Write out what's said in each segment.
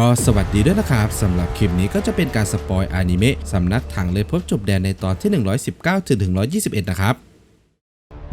ก็สวัสดีด้วยนะครับสำหรับคลิปนี้ก็จะเป็นการสปอยอนิเมะสำนักถังเลยพบจบแดนในตอนที่ 119ถึงถึง121 นะครับ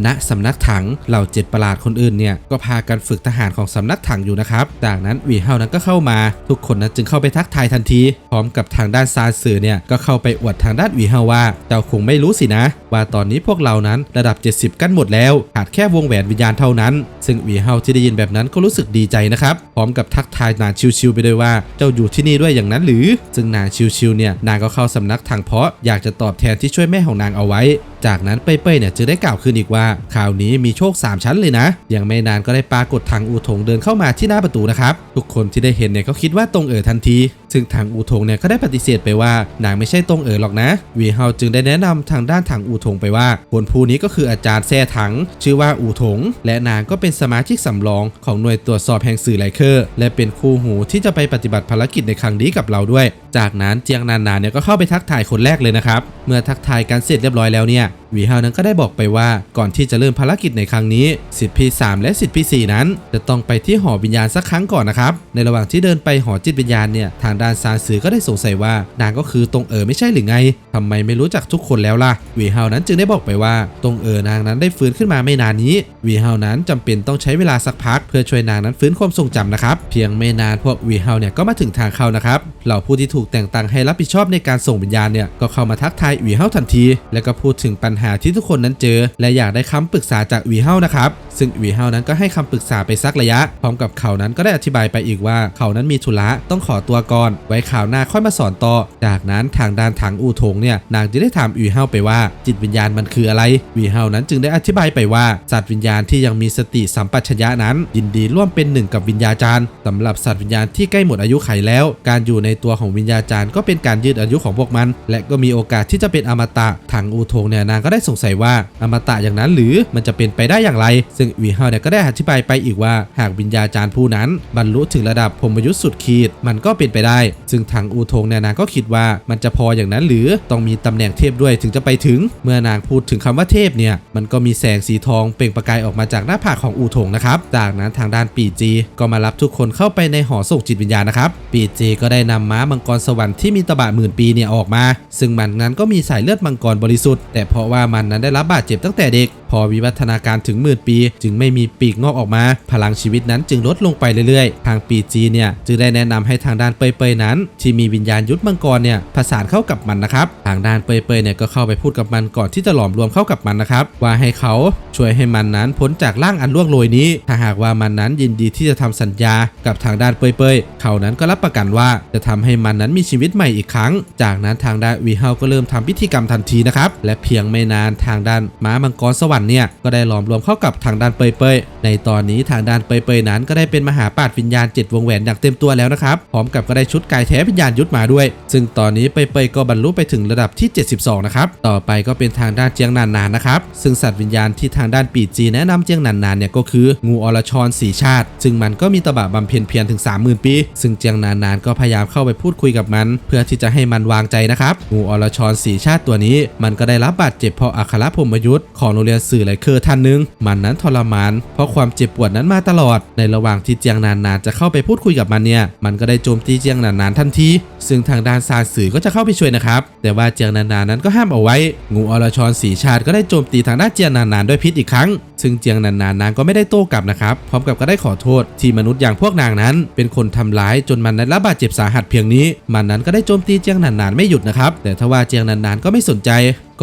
ณสำนักถังเหล่าเจ็ดประหลาดคนอื่นเนี่ยก็พากันฝึกทหารของสำนักถังอยู่นะครับ จากนั้นวีเฮานั้นก็เข้ามา ทุกคนนั้นจึงเข้าไปทักทายทันที พร้อมกับทางด้านซานสื่อเนี่ยก็เข้าไปอวดทางด้านวีเฮาว่าเจ้าคงไม่รู้สินะ ว่าตอนนี้พวกเรานั้นระดับ 70 กันหมดแล้วขาดแค่วงแหวนวิญญาณเท่านั้น ซึ่งวีเฮาที่ได้ยินแบบนั้นก็รู้สึกดีใจนะครับพร้อมกับทักทายนางชิวๆไปด้วยว่าเจ้าอยู่ที่นี่ด้วยอย่างนั้นหรือ ซึ่งนางชิวๆเนี่ยนางก็เข้าสำนักทางเพราะอยากจะตอบแทนที่ช่วยแม่ของนางเอาไว้ จากนั้นเป้ยๆเนี่ยจึงได้กล่าวขึ้นอีกว่าข่าวนี้มีโชค 3 ชั้นเลยนะย่างไม่นานก็ได้ปรากฏทางอูถงเดินเข้ามาที่หน้าประตูนะครับ ทุกคนที่ได้เห็นเนี่ยก็คิดว่าตรงเอ๋อทันที ซึ่งทางอูถงเนี่ยก็ได้ปฏิเสธไปว่านางไม่ใช่ตรงเอ๋อหรอกนะวีเฮาจึงได้แนะนำทางด้านทางอูถงไปว่าคนผู้นี้ก็คืออาจารย์แซ่ถัง ชื่อว่าอูถง และนางก็เป็นสมาชิกสำรองของหน่วยตรวจสอบแห่งสื่อไลเคอร์ และเป็นคู่หูที่จะไปปฏิบัติภารกิจในครั้งนี้กับเราด้วย จากนั้นเจียงนานๆเนี่ยก็เข้าไปทักทายคนแรกเลยนะครับ เมื่อทักทายกันเสร็จเรียบร้อยแล้วเนี่ย วีเฮานั้นก็ได้บอกไปว่าก่อนที่จะเริ่มภารกิจในครั้งนี้สิทธิ์พี่3และสิทธิ์พี่4นั้น จะต้องไปที่หอวิญญาณสักครั้งก่อนนะครับในระหว่างที่เดินไปหอจิตวิญญาณเนี่ยทางด้านซานซือก็ได้สงสัยว่านางก็คือตรงเอ๋อไม่ใช่หรือไงทำไมไม่รู้จักทุกคนแล้วล่ะวีเฮานั้นจึงได้บอกไปว่าตรงเอ๋อนางนั้นได้ฟื้นขึ้นมาไม่นานนี้วีเฮานั้นจำเป็นต้องใช้เวลาสักพักเพื่อช่วยนางนั้นฟื้นความทรงจำนะครับเพียงไม่นานพวกวีเฮาเนี่ยก็มาถึงทางเข้านะครับเหล่าผู้ที่ถูกแต่งตั้งให้รับผิดชอบในการส่งวิญญาณเนี่ยก็เข้ามาทักทายวีเฮาทันที แล้วก็พูดถึงปัญหาที่ทุกคนนั้นเจอ และอยากได้คำปรึกษาจากวีเฮานะครับ ซึ่งวีเฮานั้นก็ให้คำปรึกษาไปสักระยะ พร้อมกับเขานั้นก็ได้อธิบายไปอีกว่า เขานั้นมีธุระต้องขอตัวก่อน ไว้ข่าวหน้าค่อยมาสอนต่อ จากนั้นทางด้านถังอูทงเนี่ยนางจึงได้ถามวีเฮาไปว่า จิตวิญญาณมันคืออะไรวีเฮานั้นจึงได้อธิบายไปว่าสัตว์วิญญาณที่ยังมีสติสัมปชัญญะนั้น ยินดีร่วมเป็นหนึ่งกับวิญญาจารย์สำหรับสัตว์วิญญาณที่ใกล้หมดอายุไขแล้ว การอยู่ในตัวของวิญญาจารย์ก็เป็นการยืดอายุของพวกมัน และก็มีโอกาสที่จะเป็นอมตะทางอูทงเนี่ยนางก็ได้สงสัยว่าอมตะอย่างนั้นหรือมันจะเป็นไปได้อย่างไร ซึ่งวีเฮาเนี่ยก็ได้อธิบายไปอีกว่า หากวิญญาจารย์ผู้นั้น บรรลุถึงระดับพรมยุทธสุดขีดมันก็เป็นไปได้ ซึ่งทางอูทงเนี่ยนางก็คิดว่ามันจะพออย่างนั้นหรือต้องมีตำแหน่งเทพด้วยถึงจะไปถึง เมื่อนางพูดถึงคำว่าเทพเนี่ยมันก็มีแสงสีทองเปล่งประกายออกมาจากหน้าผากของอูทงนะครับจากนั้นทางด้านปีจีก็มารับทุกคนเข้าไปในหอส่งจิตวิญญาณนะครับปีจีก็ได้นำม้ามังกรสวรรค์ที่มีตะบะหมื่นปีเนี่ยออกมา ซึ่งมันนั้นก็มีสายเลือดมังกรบริสุทธิ์แต่เพราะว่ามันนั้นได้รับบาดเจ็บตั้งแต่เด็ก พอวิวัฒนาการถึงหมื่นปี จึงไม่มีปีกงอกออกมา พลังชีวิตนั้นจึงลดลงไปเรื่อยๆ ทางปีจีเนี่ยจึงได้แนะนำให้ทางด้านเปยๆนั้น ที่มีวิญญาณยุทธมังกรเนี่ยผสานเข้ากับมันนะครับ ทางด้านเปยๆเนี่ยก็เข้าไปพูดกับมันก่อนที่จะหลอมรวมเข้ากับมันนะครับ ว่าให้เขาช่วยให้มันนั้นพ้นจากร่างอันล่วงโรยนี้ ถ้าหากว่ามันนั้นยินดีที่จะทำสัญญากับทางด้านเปยๆเขานั้นก็รับประกันว่าจะทำให้มันนั้นมีชีวิตใหม่อีกครั้ง จากนั้นทางด้านวีเฮาก็เริ่มทำพิธีกรรมทันทีนะครับและเพียงไม่นานทางด้านม้ามังกรสวรรค์เนี่ยก็ได้หลอมรวมเข้ากับทางด้านเปยๆในตอนนี้ทางด้านเปยๆนั้นก็ได้เป็นมหาปราชญ์วิญญาณเจ็ดวงแหวนอย่างเต็มตัวแล้วนะครับพร้อมกับก็ได้ชุดกายแท้วิญญาณยุทธมาด้วย ซึ่งตอนนี้เปยๆก็บรรลุไปถึงระดับที่ 72 นะครับต่อไปก็เป็นทางด้านเจียงนานๆนนะครับซึ่งสัตว์วิญญาณที่ทางด้านปีจีแนะนำเจียงนานๆเนี่ยก็คืองูอรชรสีชาติ ซึ่งมันก็มีตบะบำเพ็ญเพียรถึง 30,000 ปี ซึ่งเจียงนานๆก็พยายามเข้าไปพูดคุยกับมัน เพื่อที่จะให้มันวางใจนะครับงูอรชรสีชาติตัวนี้ มันก็ได้รับบาดเจ็บเพราะอัครพรมยุทธ์ของโรงเรียนสื่อไลเคอร์ท่านหนึ่งมันนั้นทรมาน เพราะความเจ็บปวดนั้นมาตลอด ในระหว่างที่เจียงนานๆจะเข้าไปพูดคุยกับมันเนี่ย มันก็ได้โจมตีเจียงนานๆทันที ซึ่งทางด้านซานสื่อก็จะเข้าไปช่วยนะครับ แต่ว่าเจียงนานๆนั้นก็ห้ามเอาไว้ งูอรชรสีชาติก็ได้โจมตีทางด้านเจียงนานๆด้วยพิษอีกครั้ง ซึ่งเจียงนานๆนางก็ไม่ได้โต้กลับนะครับ พร้อมกับก็ได้ขอโทษ ที่มนุษย์อย่างพวกนางนั้น เป็นคนทำร้ายจนมันได้รับบาดเจ็บสาหัสเพียงนี้ มันนั้นก็ได้โจมตีเจียงนานๆไม่หยุดนะครับ แต่ทว่าเจียงนานๆก็ไม่สนใจ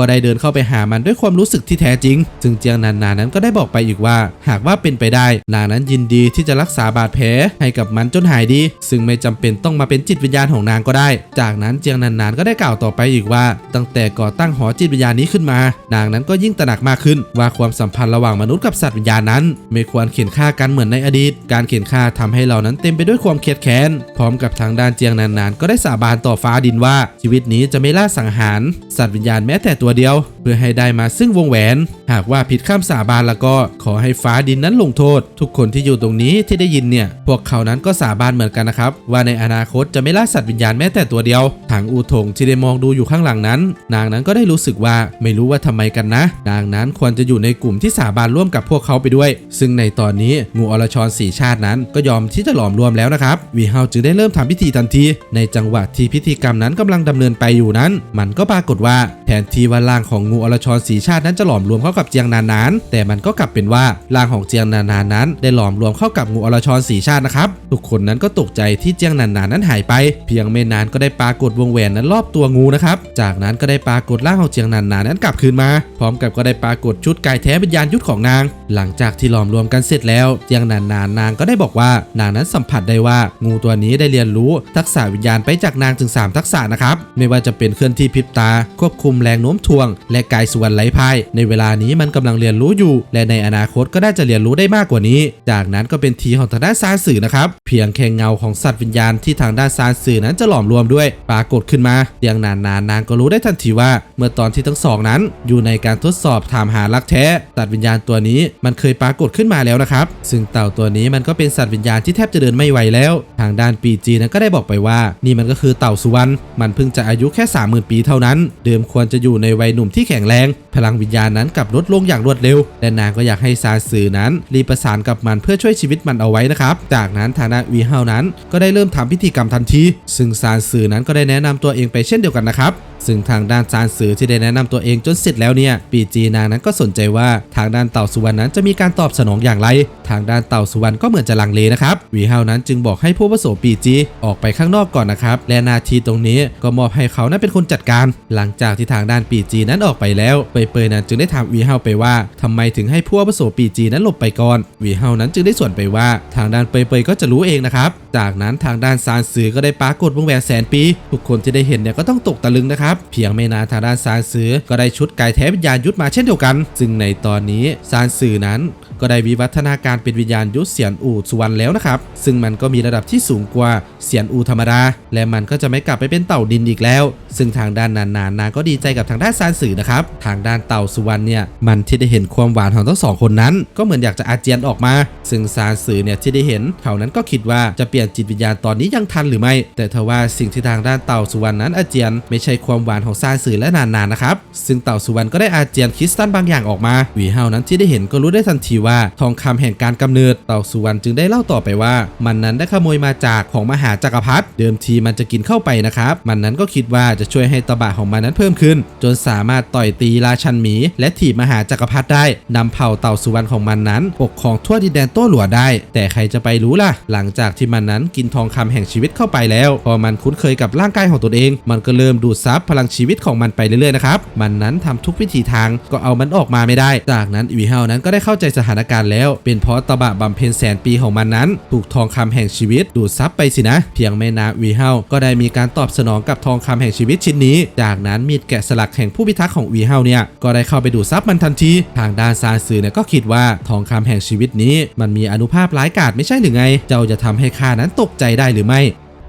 ก็ได้เดินเข้าไปหามันด้วยความรู้สึกที่แท้จริง ซึ่งเจียงนานๆนั้นก็ได้บอกไปอีกว่า หากว่าเป็นไปได้ นางนั้นยินดีที่จะรักษาบาดแผลให้กับมันจนหายดี ซึ่งไม่จำเป็นต้องมาเป็นจิตวิญญาณของนางก็ได้ จากนั้นเจียงนานๆก็ได้กล่าวต่อไปอีกว่า ตั้งแต่ก่อตั้งหอจิตวิญญาณนี้ขึ้นมา นางนั้นก็ยิ่งตระหนักมากขึ้นว่าความสัมพันธ์ระหว่างมนุษย์กับสัตว์วิญญาณนั้น ไม่ควรเข็นฆ่ากันเหมือนในอดีต การเข็นฆ่าทำให้เรานั้นเต็มไปด้วยความเครียดแค้น พร้อมกับทางด้านเจียงนานๆ ก็ได้สาบานต่อฟ้าดินว่า ชีวิตนี้จะไม่ล่าสังหาร สัตว์วิญญาณแม้แต่ตัวเดียว เพื่อให้ได้มาซึ่งวงแหวน หากว่าผิดคำสาบานแล้วก็ขอให้ฟ้าดินนั้นลงโทษ ทุกคนที่อยู่ตรงนี้ที่ได้ยินเนี่ย พวกเขานั้นก็สาบานเหมือนกันนะครับ ว่าในอนาคตจะไม่ล่าสัตว์วิญญาณแม้แต่ตัวเดียวทางอูทงที่ได้มองดูอยู่ข้างหลังนั้น นางนั้นก็ได้รู้สึกว่าไม่รู้ว่าทำไมกันนะ นางนั้นควรจะอยู่ในกลุ่มที่สาบานร่วมกับพวกเขาไปด้วย ซึ่งในตอนนี้งูอรชรสีชาตินั้น ก็ยอมที่จะหลอมรวมแล้วนะครับวีเฮาจึงได้เริ่มทำพิธีทันที ในจังหวะที่พิธีกรรมนั้นกำลังดำเนินไปอยู่นั้น มันก็ปรากฏว่าแทนที่ว่าร่างของงูอรชรสีชาตินั้นจะหลอมรวมเข้ากับเจียงนานานแต่มันก็กลับเป็นว่าร่างของเจียงนานานนั้น ได้หลอมรวมเข้ากับงูอรชรสีชาตินะครับทุกคนนั้นก็ตกใจที่เจียงนานานนั้นหายไป เพียงไม่นานก็ได้ปรากฏวงแหวนนั้นรอบตัวงูนะครับจากนั้นก็ได้ปรากฏร่างของเจียงนานนานนั้นกลับคืนมา พร้อมกับก็ได้ปรากฏชุดกายแท้วิญญาณยุทธของนาง หลังจากที่หลอมรวมกันเสร็จแล้วเจียงนานนานนางก็ได้บอกว่านางนั้นสัมผัสได้ว่างูตัวนี้ได้เรียนรู้ทักษะวิญญาณไปจากนางถึง 3 ทักษะนะครับ ไม่ว่าจะเป็นเคลื่อนที่พริบตา ควบคุมแรงโน้มถ่วง และกายส่วนไหลพาย ในเวลานี้มันกำลังเรียนรู้อยู่ และในอนาคตก็น่าจะเรียนรู้ได้มากกว่านี้ จากนั้นก็เป็นทีของทางด้านซานสื่อนะครับเพียงแค่เงาของสัตว์วิญญาณที่ทางด้านซานสื่อนั้นจะหลอมรวมด้วยปรากฏขึ้นมาเพียงนานนานนางก็รู้ได้ทันทีว่า เมื่อตอนที่ทั้งสองนั้น อยู่ในการทดสอบถามหารักแท้สัตว์วิญญาณตัวนี้มันเคยปรากฏขึ้นมาแล้วนะครับ ซึ่งเต่าตัวนี้มันก็เป็นสัตว์วิญญาณที่แทบจะเดินไม่ไหวแล้ว ทางด้านปีจีนั้นก็ได้บอกไปว่า นี่มันก็คือเต่าสุวรรณมันเพิ่งจะอายุแค่ 30,000 ปีเท่านั้น เดิมควรจะอยู่ในวัยหนุ่มที่แข็งแรง พลังวิญญาณนั้นกลับลดลงอย่างรวดเร็ว และนางก็อยากให้ซาสือนั้น รีประสานกับมันเพื่อช่วยชีวิตมันเอาไว้นะครับ จากนั้นทางด้านวีเฮานั้นก็ได้เริ่มทำพิธีกรรมทันที ซึ่งซาสือนั้นก็ได้แนะนำตัวเองไปเช่นเดียวกันนะครับ ซึ่งทางด้านซานสือที่ได้แนะนำตัวเองจนเสร็จแล้วเนี่ยปีจีนางนั้นก็สนใจว่าทางด้านเต่าสุวรรณนั้นจะมีการตอบสนองอย่างไร ทางด้านเต่าสุวรรณก็เหมือนจะลังเลนะครับวีเฮานั้นจึงบอกให้ผู้อาวุโสปีจีออกไปข้างนอกก่อนนะครับและนาทีตรงนี้ก็มอบให้เขานั้นเป็นคนจัดการ หลังจากที่ทางด้านปีจีนั้นออกไปแล้วเปยเปยนั้นจึงได้ถามวีเฮาไปว่าทำไมถึงให้ผู้อาวุโสปีจีนั้นหลบไปก่อนวีเฮานั้นจึงได้ส่วนไปว่า ทางด้านเปยเปยก็จะรู้เองนะครับจากนั้นทางด้านซานสือก็ได้ปรากฏวงแหวนแสนปี ทุกคนที่ได้เห็นเนี่ยก็ต้องตกตะลึงนะครับเพียงไม่นานทางด้านซานสือก็ได้ชุดกายแท้วิญญาณยุทธมาเช่นเดียวกัน ซึ่งในตอนนี้ซานสือนั้นก็ได้วิวัฒนาการเป็นวิญญาณยุทธเสียนอูสุวรรณแล้วนะครับ ซึ่งมันก็มีระดับที่สูงกว่าเสียนอูธรรมดา และมันก็จะไม่กลับไปเป็นเต่าดินอีกแล้ว ซึ่งทางด้านนานๆนาก็ดีใจกับทางด้านซานสื่อนะครับ ทางด้านเต่าสุวรรณเนี่ย มันที่ได้เห็นความหวานของทั้งสองคนนั้น ก็เหมือนอยากจะอาเจียนออกมา ซึ่งซานสื่อเนี่ยที่ได้เห็นเขานั้นก็คิดว่าจะเปลี่ยนจิตวิญญาณตอนนี้ยังทันหรือไม่ แต่ทว่าสิ่งที่ทางด้านเต่าสุวรรณนั้นอาเจียนไม่ใช่ความหวานของซานสื่อและนานๆนะครับ ซึ่งเต่าสุวรรณก็ได้อาเจียนคริสตัลบางอย่างออกมาวีเฮานั้นที่ได้เห็นก็รู้ได้ทันทีว่า ทองคำแห่งการกำเนิดเต่าสุวรรณจึงได้เล่าต่อไปว่า มันนั้นได้ขโมยมาจากของมหาจักรพรรดิเดิมทีมันจะกินเข้าไปนะครับ มันนั้นก็คิดว่าจะช่วยให้ตบะของมันนั้นเพิ่มขึ้น จนสามารถต่อยตีราชันหมี และถีบมหาจักรพรรดิได้นำเผ่าเต่าสุวรรณของมันนั้น ปกครองทั่วดินแดนโต้หลัวได้ แต่ใครจะไปรู้ล่ะ หลังจากที่มันนั้นกินทองคำแห่งชีวิตเข้าไปแล้ว พอมันคุ้นเคยกับร่างกายของตนเอง มันก็เริ่มดูดซับพลังชีวิตของมันไปเรื่อยๆนะครับมันนั้นทำทุกวิธีทางก็เอามันออกมาไม่ได้ จากนั้นอีวีเฮานั้นก็ได้เข้าใจสถานการณ์แล้ว เป็นเพราะตบะบำเพ็ญแสนปีของมันนั้น ถูกทองคำแห่งชีวิตดูดซับไปสินะ เพียงไม่นานวีเฮาก็ได้มีการตอบสนองกับทองคำแห่งชีวิตชิ้นนี้ จากนั้นมีดแกะสลักแห่งผู้พิทักษ์ของวีเฮาเนี่ยก็ได้เข้าไปดูดซับมันทันที ทางด้านซาซือเนี่ยก็คิดว่าทองคำแห่งชีวิตนี้ มันมีอนุภาพร้ายกาจไม่ใช่หรือไง เจ้าจะทำให้ข้านั้นตกใจได้หรือไม่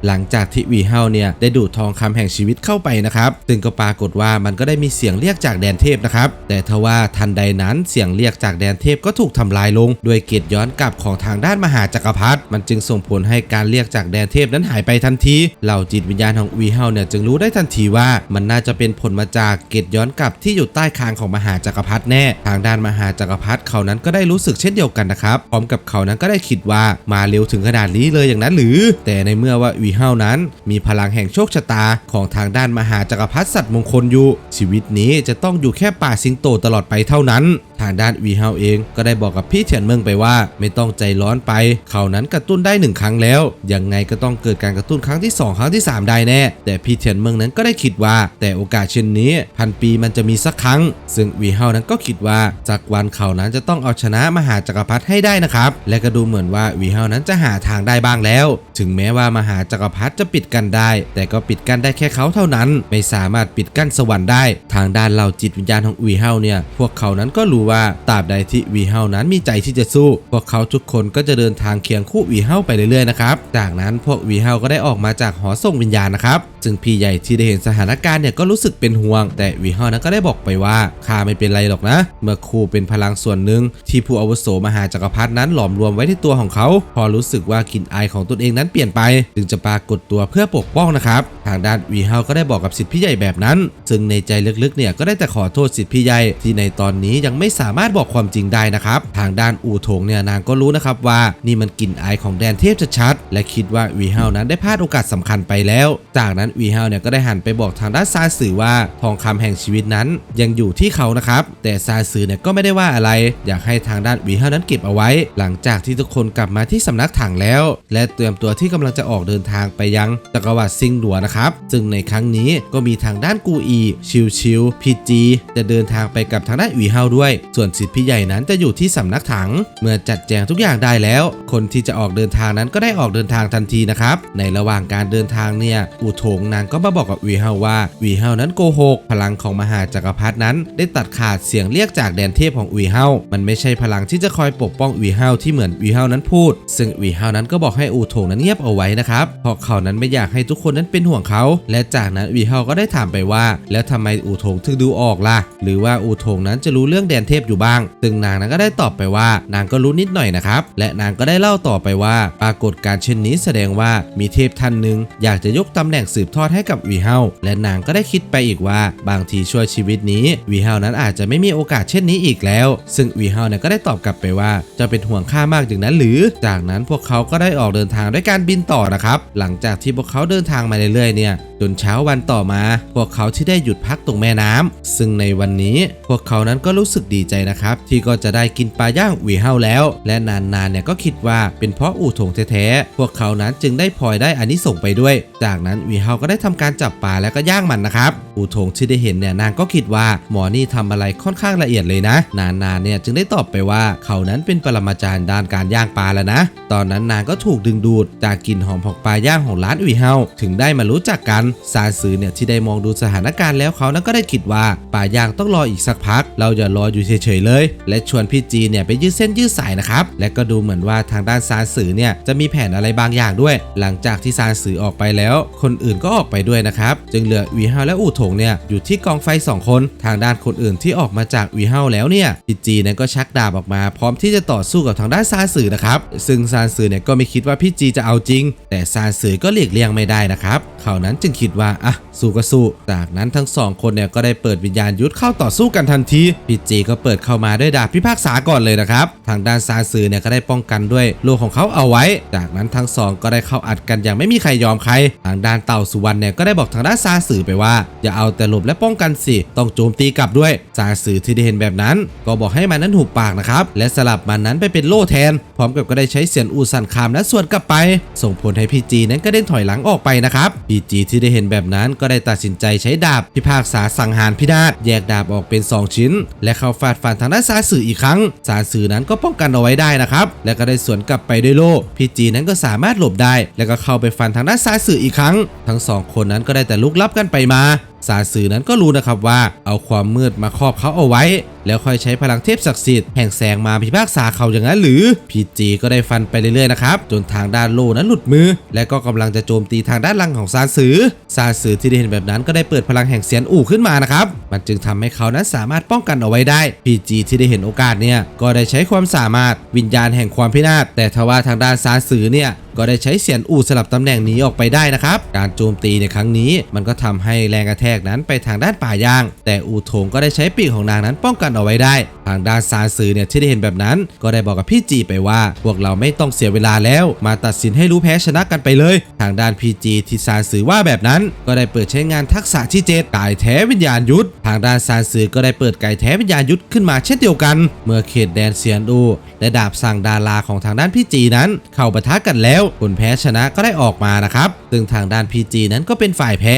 หลังจากที่วีเฮาเนี่ยได้ดูดทองคำแห่งชีวิตเข้าไปนะครับซึ่งก็ปรากฏว่ามันก็ได้มีเสียงเรียกจากแดนเทพนะครับแต่ทว่าทันใดนั้นเสียงเรียกจากแดนเทพก็ถูกทำลายลง ด้วยเกตย้อนกลับของทางด้านมหาจักรพรรดิมันจึงส่งผลให้การเรียกจากแดนเทพนั้นหายไปทันทีเหล่าจิตวิญญาณของวีเฮาเนี่ยจึงรู้ได้ทันทีว่ามันน่าจะเป็นผลมาจากเกตย้อนกลับที่อยู่ใต้คางของมหาจักรพรรดิแน่ ทางด้านมหาจักรพรรดิเขานั้นก็ได้รู้สึกเช่นเดียวกันนะครับพร้อมกับเขานั้นก็ได้คิดว่ามาเร็วถึงขนาดนี้เลยอย่างนั้นหรือ แต่ในเมื่อว่าวีเฮานั้น มีพลังแห่งโชคชะตาของทางด้านมหาจักรพรรดิสัตว์มงคลอยู่ ชีวิตนี้จะต้องอยู่แค่ป่าสิงโตตลอดไปเท่านั้น ทางด้านวีเฮาเองก็ได้บอกกับพี่เถียนเมืองไปว่า ไม่ต้องใจร้อนไป เขานั้นกระตุ้นได้หนึ่งครั้งแล้ว ยังไงก็ต้องเกิดการกระตุ้นครั้งที่ 2 ครั้งที่ 3 ได้แน่ แต่พี่เถียนเมืองนั้นก็ได้คิดว่า แต่โอกาสเช่นนี้ พันปีมันจะมีสักครั้ง ซึ่งวีเฮานั้นก็คิดว่าจากวันเขานั้นจะต้องเอาชนะมหาจักรพรรดิให้ได้นะครับ และก็ดูเหมือนว่าวีเฮานั้นจะหาทางได้บ้างแล้ว ถึงแม้ว่ามหาจักรพรรดิจะปิดกันได้ แต่ก็ปิดกั้นได้แค่เขาเท่านั้น ไม่สามารถปิดกั้นสวรรค์ได้ ทางด้านเหล่าจิตวิญญาณของวีเฮาเนี่ยพวกเขานั้นก็รู้ว่าตราบใดที่วีเฮานั้นมีใจที่จะสู้ พวกเขาทุกคนก็จะเดินทางเคียงคู่วีเฮาไปเรื่อยๆนะครับ จากนั้นพวกวีเฮาก็ได้ออกมาจากหอส่งวิญญาณนะครับซึ่งพี่ใหญ่ที่ได้เห็นสถานการณ์เนี่ยก็รู้สึกเป็นห่วง แต่วีฮอนั้นก็ได้บอกไปว่าข้าไม่เป็นไรหรอกนะ เมื่อครูเป็นพลังส่วนหนึ่งที่ผู้อาวุโสมหาจักรพรรดินั้นหลอมรวมไว้ที่ตัวของเขา พอรู้สึกว่ากลิ่นอายของตนเองนั้นเปลี่ยนไป จึงจะปรากฏตัวเพื่อปกป้องนะครับ ทางด้านวีเฮาก็ได้บอกกับสิทธิพี่ใหญ่แบบนั้น ซึ่งในใจลึกๆเนี่ยก็ได้แต่ขอโทษสิทธิพี่ใหญ่ที่ในตอนนี้ยังไม่สามารถบอกความจริงได้นะครับทางด้านอู่โถงเนี่ยนางก็รู้นะครับว่านี่มันกลิ่นอายของแดนเทพชัดๆและคิดว่าวีเฮานั้นได้พลาดโอกาสสำคัญไปแล้ว จากนั้นวีเฮาเนี่ยก็ได้หันไปบอกทางด้านซาสือว่าทองคำแห่งชีวิตนั้นยังอยู่ที่เขานะครับ แต่ซาสือเนี่ยก็ไม่ได้ว่าอะไร อยากให้ทางด้านวีเฮานั้นเก็บเอาไว้ หลังจากที่ทุกคนกลับมาที่สำนักถังแล้ว และเตรียมตัวที่กำลังจะออกเดินทางไปยังจักรวรรดิซิงหลัวนะครับซึ่งในครั้งนี้ก็มีทางด้านกูอี ชิวชิวพีจีจะเดินทางไปกับทางด้านวีเฮาด้วย ส่วนสิทธิพี่ใหญ่นั้นจะอยู่ที่สำนักถัง เมื่อจัดแจงทุกอย่างได้แล้ว คนที่จะออกเดินทางนั้นก็ได้ออกเดินทางทันทีนะครับในระหว่างการเดินทางเนี่ยอูโถงนางก็มาบอกกับวีเฮาว่าวีเฮานั้นโกหก พลังของมหาจักรพรรดินั้น ได้ตัดขาดเสียงเรียกจากแดนเทพของวีเฮามันไม่ใช่พลังที่จะคอยปกป้องวีเฮาที่เหมือนวีเฮานั้นพูด ซึ่งวีเฮานั้นก็บอกให้อูโถงนั้นเงียบเอาไว้นะครับเพราะเขานั้นไม่อยากให้ทุกคนนั้นเป็นห่วงเขา และจากนั้นวีเฮาก็ได้ถามไปว่า แล้วทำไมอูโถงถึงดูออกล่ะ หรือว่าอูโถงนั้นจะรู้เรื่องแดนเทพอยู่บ้าง ซึ่งนางนั้นก็ได้ตอบไปว่า นางก็รู้นิดหน่อยนะครับ และนางก็ได้เล่าต่อไปว่า ปรากฏการณ์เช่นนี้แสดงว่ามีเทพท่านหนึ่งอยากจะยกตำแหน่งสืบทอดให้กับวีเฮาและนางก็ได้คิดไปอีกว่า บางทีช่วยชีวิตนี้วีเฮานั้นอาจจะไม่มีโอกาสเช่นนี้อีกแล้ว ซึ่งวีเฮาเนี่ยก็ได้ตอบกลับไปว่าจะเป็นห่วงข้ามากอย่างนั้นหรือ จากนั้นพวกเขาก็ได้ออกเดินทางด้วยการบินต่อนะครับ หลังจากที่พวกเขาเดินทางมาเรื่อยๆเนี่ย จนเช้าวันต่อมา พวกเขาที่ได้หยุดพักตรงแม่น้ำซึ่งในวันนี้พวกเขานั้นก็รู้สึกดีใจนะครับ ที่ก็จะได้กินปลาย่างวีเฮาแล้ว และนานๆเนี่ยก็คิดว่าเป็นเพราะอู่ถงแท้ๆพวกเขานั้นจึงได้พลอยได้อานิสงส์ไปด้วย จากนั้นวีเฮาก็ได้ทำการจับปลาแล้วก็ย่างมันนะครับ อู่ถงที่ได้เห็นเนี่ยนางก็คิดว่าหมอนี่ทำอะไรค่อนข้างละเอียดเลยนะ นานๆเนี่ยจึงได้ตอบไปว่าเขานั้นเป็นปรมาจารย์ด้านการย่างปลาแล้วนะ ตอนนั้นนางก็ถูกดึงดูดจากกลิ่นหอมของปลาย่างของร้านอุยเฮาถึงได้มารู้จักกันซานซือเนี่ยที่ได้มองดูสถานการณ์แล้วเขานั้นก็ได้คิดว่าปลาย่างต้องรออีกสักพัก เราอย่ารออยู่เฉยๆเลย และชวนพี่จีเนี่ยไปยืดเส้นยืดสายนะครับและก็ดูเหมือนว่าทางด้านซานซือเนี่ยจะมีแผนอะไรบางอย่างด้วย หลังจากที่ซานซือออกไปแล้ว คนอื่นก็ออกไปด้วยนะครับจึงเหลืออุยเฮาและอู่ถงเนี่ยอยู่ที่กองไฟสองคน ทางด้านคนอื่นที่ออกมาจากอุยเฮาแล้วเนี่ยพี่จีนี่ยก็ชักดาบออกมา พร้อมที่จะต่อสู้กับทางด้านซานซือนะครับซึ่งซานซือเนี่ยก็ไม่คิดว่าพี่จีจะเอาจริง แต่ซานซือก็หลีกเลี่ยงไม่ได้นะครับเขานั้นจึงคิดว่าอะสู้ก็สู้ จากนั้นทั้งสองคนเนี่ยก็ได้เปิดวิญญาณยุทธเข้าต่อสู้กันทันทีพี่จีก็เปิดเข้ามาด้วยดาบพิพากษาก่อนเลยนะครับทางด้านซานซือเนี่ยก็ได้ป้องกันด้วยโลของเขาเอาไว้ จากนั้นทั้งสองก็ได้เข้าอัดกันอย่างไม่มีใครยอมใคร ทางด้านเต่าสุวรรณเนี่ยก็ได้บอกทางด้านซานซือไปว่าอย่าเอาแต่หลบและป้องกันสิ ต้องโจมตีกลับด้วยซานซือที่ได้เห็นแบบนั้น ก็บอกให้มันนั้นหุบปากนะครับ และสลับมันนั้นไปเป็นโล่แทน พร้อมกับก็ได้ใช้เสียนอูสันคามและสวนกลับไป ส่งผลให้พีจีนั้นก็เด้นถอยหลังออกไปนะครับพีจีที่ได้เห็นแบบนั้นก็ได้ตัดสินใจใช้ดาบพิพากษาสังหารพินาศแยกดาบออกเป็น 2 ชิ้น และเข้าฟาดฟันทางด้านซาสืออีกครั้งซาสือนั้นก็ป้องกันเอาไว้ได้นะครับและก็ได้สวนกลับไปด้วยโล่พีจีนั้นก็สามารถหลบได้ แล้วก็เข้าไปฟันทางด้านซาสืออีกครั้ง ทั้งสองคนนั้นก็ได้แต่ลุกลับกันไปมาซาสือนั้นก็รู้นะครับว่าเอาความมืดมาครอบเขาเอาไว้แล้วค่อยใช้พลังเทพศักดิ์สิทธิ์แห่งแสงมาพิพากษาเขาอย่างนั้นหรือพีจีก็ได้ฟันไปเรื่อยๆนะครับจนทางด้านโลนั้นหลุดมือ และก็กำลังจะโจมตีทางด้านหลังของซาสือซาสือที่ได้เห็นแบบนั้นก็ได้เปิดพลังแห่งเสียนอู่ขึ้นมานะครับมันจึงทำให้เขานั้นสามารถป้องกันเอาไว้ได้พีจีที่ได้เห็นโอกาสเนี่ยก็ได้ใช้ความสามารถวิญญาณแห่งความพินาศแต่ทว่าทางด้านซาสือเนี่ยก็ได้ใช้เสียนอู่สลับตำแหน่งหนีออกไปได้นะครับ การโจมตีในครั้งนี้ มันก็ทำให้แรงกระแทกนั้นไปทางด้านป่ายาง แต่อู่ถงก็ได้ใช้ปีกของนางนั้นป้องกันเอาไว้ได้ ทางด้านซานซือเนี่ยที่ได้เห็นแบบนั้น ก็ได้บอกกับพี่จีไปว่า พวกเราไม่ต้องเสียเวลาแล้ว มาตัดสินให้รู้แพ้ชนะกันไปเลย ทางด้านพีจีที่ซานซือว่าแบบนั้น ก็ได้เปิดใช้งานทักษะที่เจ็ดกายแท้วิญญาณยุทธทางด้านซานซือก็ได้เปิดกายแท้วิญญาณยุทธขึ้นมาเช่นเดียวกัน เมื่อเขตแดนเซียนอูและดาบสั่งดาราของทางด้านพี่จีนั้น เข้าปะทะกันแล้วผลแพ้ชนะก็ได้ออกมานะครับซึ่งทางด้านพีจีนั้นก็เป็นฝ่ายแพ้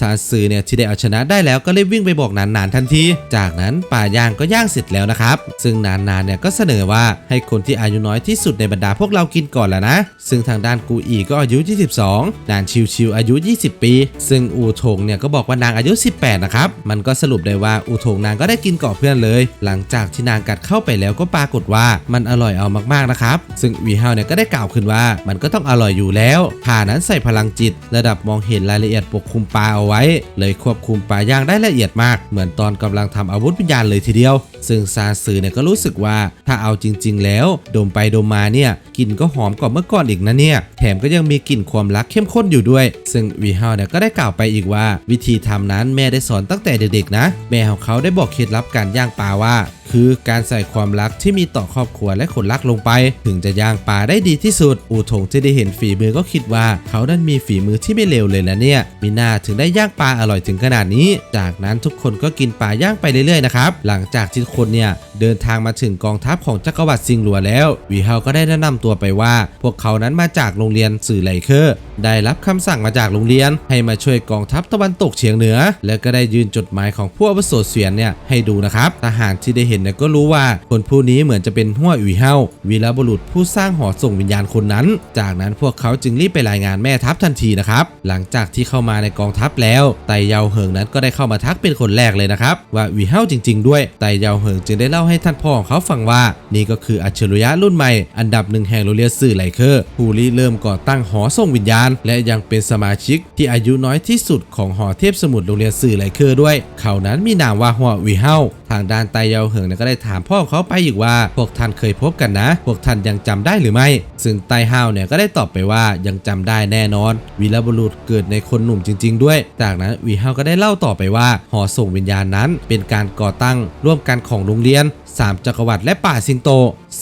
ซานซือเนี่ยที่ได้เอาชนะได้แล้วก็เลยวิ่งไปบอกนานๆทันทีจากนั้นป่าย่างก็ย่างเสร็จแล้วนะครับ ซึ่งนานๆเนี่ยก็เสนอว่าให้คนที่อายุน้อยที่สุดในบรรดาพวกเรากินก่อนแล้วนะ ซึ่งทางด้านกูอีก็อายุ 22 นานชิวชิวอายุ 20 ปี ซึ่งอูทงเนี่ยก็บอกว่านางอายุ 18 นะครับ มันก็สรุปได้ว่าอูทงนางก็ได้กินก่อนเพื่อนเลย หลังจากที่นางกัดเข้าไปแล้วก็ปรากฏว่ามันอร่อยเอามากๆนะครับ ซึ่งวีเฮาเนี่ยก็ได้กล่าวขึ้นว่ามันก็ต้องอร่อยอยู่แล้วผ่านั้นใส่พลังจิต ระดับมองเห็นรายละเอียดปกคลุมปลาเอาไว้ เลยควบคุมปลาย่างได้ละเอียดมาก เหมือนตอนกำลังทำอาวุธวิญญาณเลยทีเดียว Adiós. ซึ่งซาซือเนี่ยก็รู้สึกว่าถ้าเอาจริง ๆ แล้วดมไปดมมาเนี่ยกลิ่นก็หอมกว่าเมื่อก่อนอีกนะเนี่ยแถมก็ยังมีกลิ่นความรักเข้มข้นอยู่ด้วย ซึ่งวีเฮาเนี่ยก็ได้กล่าวไปอีกว่า วิธีทำนั้นแม่ได้สอนตั้งแต่เด็กๆนะ แม่ของเขาได้บอกเคล็ดลับการย่างปลาว่า คือการใส่ความรักที่มีต่อครอบครัวและคนรักลงไป ถึงจะย่างปลาได้ดีที่สุด อูทงที่ได้เห็นฝีมือก็คิดว่า เขานั้นมีฝีมือที่ไม่เลวเลยนะเนี่ยมีหน้าถึงได้ย่างปลาอร่อยถึงขนาดนี้ จากนั้นทุกคนก็กินปลาย่างไปเรื่อยๆนะครับหลังจากที่คนเนี่ยเดินทางมาถึงกองทัพของจักรวรรดิซิงหลัวแล้ววีเฮาก็ได้แนะนำตัวไปว่า พวกเขานั้นมาจากโรงเรียนสื่อไลเคอร์ ได้รับคำสั่งมาจากโรงเรียน ให้มาช่วยกองทัพตะวันตกเฉียงเหนือ แล้วก็ได้ยืนจดหมายของผู้อาวุโสเสวียนเนี่ยให้ดูนะครับทหารที่ได้เห็นเนี่ยก็รู้ว่าคนผู้นี้เหมือนจะเป็นหัวอุยเฮาวีรบุรุษผู้สร้างหอส่งวิญญาณคนนั้น จากนั้นพวกเขาจึงรีบไปรายงานแม่ทัพทันทีนะครับหลังจากที่เข้ามาในกองทัพแล้วไตเยาเหิงนั้นก็ได้เข้ามาทักเป็นคนแรกเลยนะครับว่าอุยเฮาจริง ๆ ด้วยไตเยาเหิงจึงได้เล่าให้ท่านพ่อของเขาฟังว่า นี่ก็คืออัจฉริยะรุ่นใหม่ อันดับหนึ่งแห่งโรงเรียนสื่อไหลเคอร์ผู้ริเริ่มก่อตั้งหอส่งวิญญาณ และยังเป็นสมาชิกที่อายุน้อยที่สุดของหอเทพสมุทรโรงเรียนสื่อไหลเคอร์ด้วย เขานั้นมีนามว่าหัวอุยเฮา ทางด้านไตเยาเหิงก็ได้ถามพ่อของเขาไปอีกว่า พวกท่านเคยพบกันนะ พวกท่านยังจำได้หรือไม่ ซึ่งไตเฮาเนี่ยก็ได้ตอบไปว่ายังจำได้แน่นอน วีรบุรุษเกิดในคนหนุ่มจริง ๆ ด้วย จากนั้นวีเฮาก็ได้เล่าต่อไปว่า หอส่งวิญญาณนั้น เป็นการก่อตั้งร่วมกันของโรงเรียนสามจักรวรรดิและป่าซินโต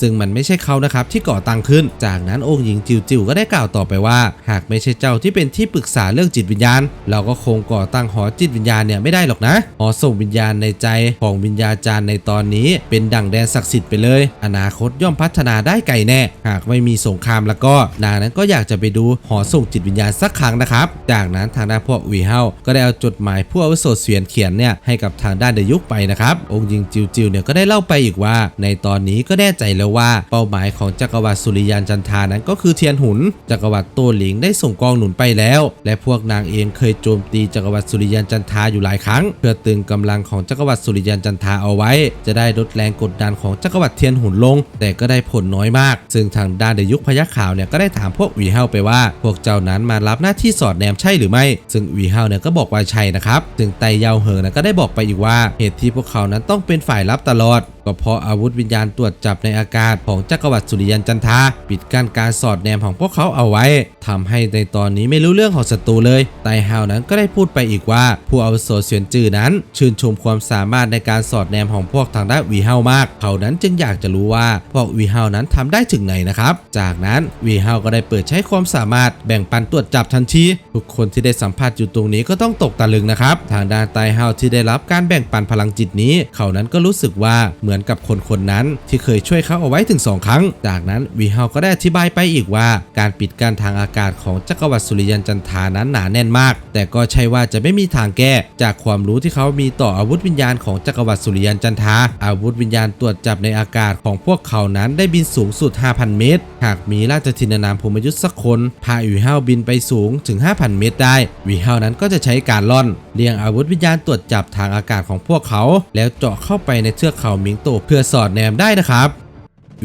ซึ่งมันไม่ใช่เขานะครับที่ก่อตั้งขึ้น จากนั้นองค์หญิงจิวจิวก็ได้กล่าวต่อไปว่า หากไม่ใช่เจ้าที่เป็นที่ปรึกษาเรื่องจิตวิญญาณ เราก็คงก่อตั้งหอจิตวิญญาณเนี่ยไม่ได้หรอกนะหอส่งวิญญาณในใจของวิญญาจารย์ในตอนนี้ เป็นดั่งแดนศักดิ์สิทธิ์ไปเลย อนาคตย่อมพัฒนาได้ไกลแน่ หากไม่มีสงครามแล้วก็ นางนั้นก็อยากจะไปดูหอส่งจิตวิญญาณสักครั้งนะครับ จากนั้นทางด้านพวกวีเฮาก็ได้เอาจดหมายผู้อาวุโสเสียนเขียนเนี่ยให้กับทางด้านเดยุกไปนะครับองค์หญิงจิวจิวเนี่ยก็ได้เล่าไปอีกว่า ในตอนนี้ก็แน่ใจแล้วว่าเป้าหมายของจักรวรรดิสุริยันจันทานั้นก็คือเทียนหุน จักรวรรดิโตหลิงได้ส่งกองหนุนไปแล้ว และพวกนางเองเคยโจมตีจักรวรรดิสุริยันจันทาอยู่หลายครั้ง เพื่อตึงกำลังของจักรวรรดิสุริยันจันทาเอาไว้ จะได้ลดแรงกดดันของจักรวรรดิเทียนหุนลง แต่ก็ได้ผลน้อยมาก ซึ่งทางด้านเดยุคพยัคฆ์ขาวเนี่ยก็ได้ถามพวกวีเฮาไปว่า พวกเจ้านั้นมารับหน้าที่สอดแนมใช่หรือไม่ ซึ่งวีเฮาเนี่ยก็บอกว่าใช่นะครับซึ่งไตเยาเหิงนะก็ได้บอกไปอีกว่าเหตุที่พวกเขานั้นต้องเป็นฝ่ายรับตลอดก็เพราะอาวุธวิญญาณตรวจจับในอากาศของจักรวรรดิสุริยันจันทาปิดกั้นการสอดแนมของพวกเขาเอาไว้ทำให้ในตอนนี้ไม่รู้เรื่องของศัตรูเลยไตฮาวนั้นก็ได้พูดไปอีกว่า ผู้อาวุโสเสียนจื่อนั้น ชื่นชมความสามารถในการสอดแนมของพวกทางด้านวีเฮามาก เขานั้นจึงอยากจะรู้ว่าพวกวีเฮานั้นทำได้ถึงไหนนะครับ จากนั้นวีเฮาก็ได้เปิดใช้ความสามารถแบ่งปันตรวจจับทันทีทุกคนที่ได้สัมผัสอยู่ตรงนี้ก็ต้องตกตะลึงนะครับ ทางด้านไตเฮาที่ได้รับการแบ่งปันพลังจิตนี้ เขานั้นก็รู้สึกว่าเหมือนกับคนคนนั้นที่เคยช่วยเขาเอาไว้ถึง 2 ครั้ง จากนั้นวีเฮาก็ได้อธิบายไปอีกว่า การปิดกั้นทางอากาศของจักรวรรดิสุริยันจันทานั้นหนาแน่นมาก แต่ก็ใช่ว่าจะไม่มีทางแก้ จากความรู้ที่เขามีต่ออาวุธวิญญาณของจักรวรรดิสุริยันจันทา อาวุธวิญญาณตรวจจับในอากาศของพวกเขานั้นได้บินสูงสุด 5,000 เมตร หากมีราชทินานามพมยุทธ์สักคนพาวีเฮาบินไปสูงถึง 5,000 เมตรได้วีเฮานั้นก็จะใช้การล่อนเรียงอาวุธวิญญาณตรวจจับทางอากาศของพวกเขา แล้วเจาะเข้าไปในเทือกเขาหมิงโตเพื่อสอดแนมได้นะครับ